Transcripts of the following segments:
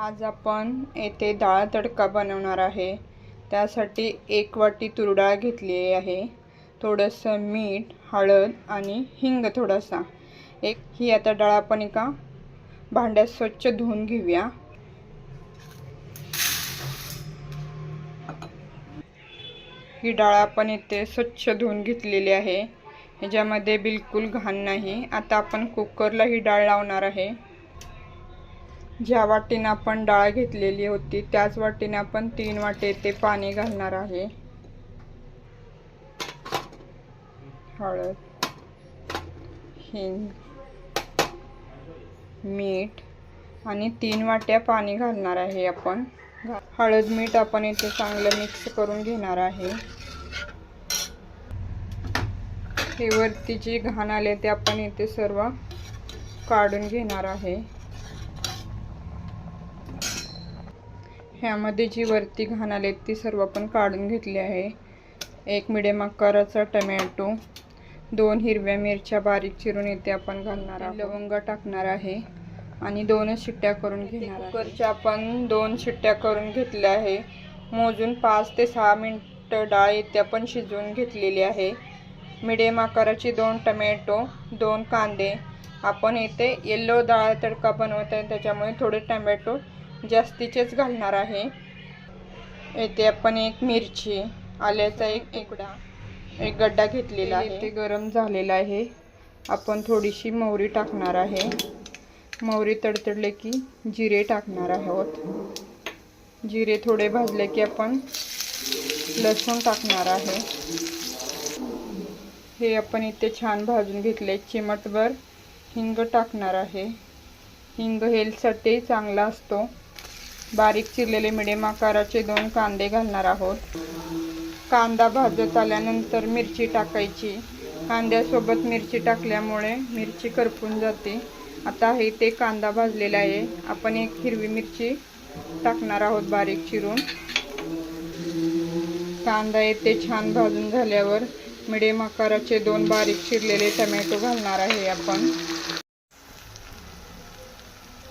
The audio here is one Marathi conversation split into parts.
आज आपण येथे डाळ तडका बनवणार आहे. त्यासाठी एक वाटी तुरडाळ घेतलेली घेतली आहे. थोडंसं मीठ हळद आणि हिंग थोडासा. एक ही आता डाळ आपण एका भांड्यात स्वच्छ धुवून घेऊया. ही डाळ आपण इथे स्वच्छ धुवून घेतलेली आहे. ह्याच्यामध्ये बिलकुल घाण नाही. आता आपण कुकरला ही डाळ लावणार आहे. ज्या वाटीनं आपण डाळ घेतलेली होती त्याच वाटीने आपण तीन वाटे ते पाणी घालणार आहे. हळद हिंग मीठ आणि तीन वाट्या पाणी घालणार आहे आपण. हळद मीठ आपण इथे चांगलं मिक्स करून घेणार आहे. हे वरती जी घाण आले ते आपण इथे सर्व काढून घेणार आहे. ह्यामध्ये जी वरती घाण आले ती सर्व आपण काढून घेतली आहे. एक मिडियम आकाराचा टमॅटो दोन हिरव्या मिरच्या बारीक चिरून इथे आपण घालणार आहोत. लवंग टाकणार आहे आणि दोनच शिट्ट्या करून घेणार कुकरच्या आपण दोन शिट्ट्या करून घेतल्या आहे. मोजून पाच ते सहा मिनटं डाळ इथे आपण शिजवून घेतलेली आहे. मिडियम आकाराची दोन टमॅटो दोन कांदे. आपण इथे येल्लो डाळ तडका बनवत आहे त्याच्यामुळे थोडे टमॅटो जास्तीचेच घालणार आहे. येथे आपण एक मिरची आल्याचा एक एकडा एक गड्डा घेतलेला आहे. ते गरम झालेला आहे. आपण थोडीशी मोहरी टाकणार आहे. मोहरी तडतडले की जिरे टाकणार आहोत. जिरे थोडे भाजले की आपण लसूण टाकणार आहे. हे आपण इथे छान भाजून घेतले. चिमटभर हिंग टाकणार आहे. हिंग हेल्थसाठी चांगला असतो. बारीक चिरलेले मिडियम आकाराचे दोन कांदे घालणार आहोत. कांदा भाजत आल्यानंतर मिरची टाकायची. कांद्यासोबत मिरची टाकल्यामुळे मिरची करपून जाते. आता हे ते कांदा भाजलेला आहे. आपण एक हिरवी मिरची टाकणार आहोत बारीक चिरून. कांदा येते छान भाजून झाल्यावर मिडियम आकाराचे दोन बारीक चिरलेले टमॅटो घालणार आहे आपण.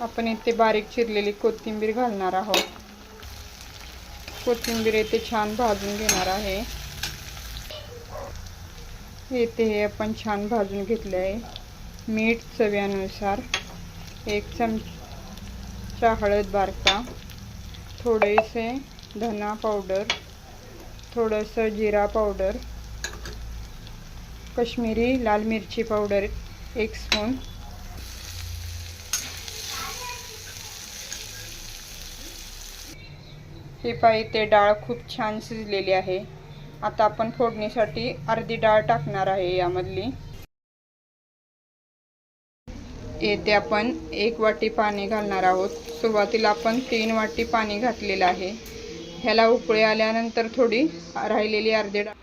आपण इथे बारीक चिरलेली कोथिंबीर घालणार आहोत. कोथिंबीर येथे छान भाजून घेणार आहे. येथे हे आपण छान भाजून घेतले आहे. मीठ चव्यानुसार एक चमचा हळद बारका थोडेसे धना पावडर थोडंसं जिरा पावडर कश्मीरी लाल मिरची पावडर एक स्पून हे पाही ते डाळ खूप छान शिजलेली आहे. आता आपण फोडणीसाठी अर्धी डाळ टाकणार आहे यामधली. येथे आपण एक वाटी पाणी घालणार आहोत. सुरुवातीला आपण तीन वाटी पाणी घातलेलं आहे. ह्याला उकळी आल्यानंतर थोडी राहिलेली अर्धी डाळ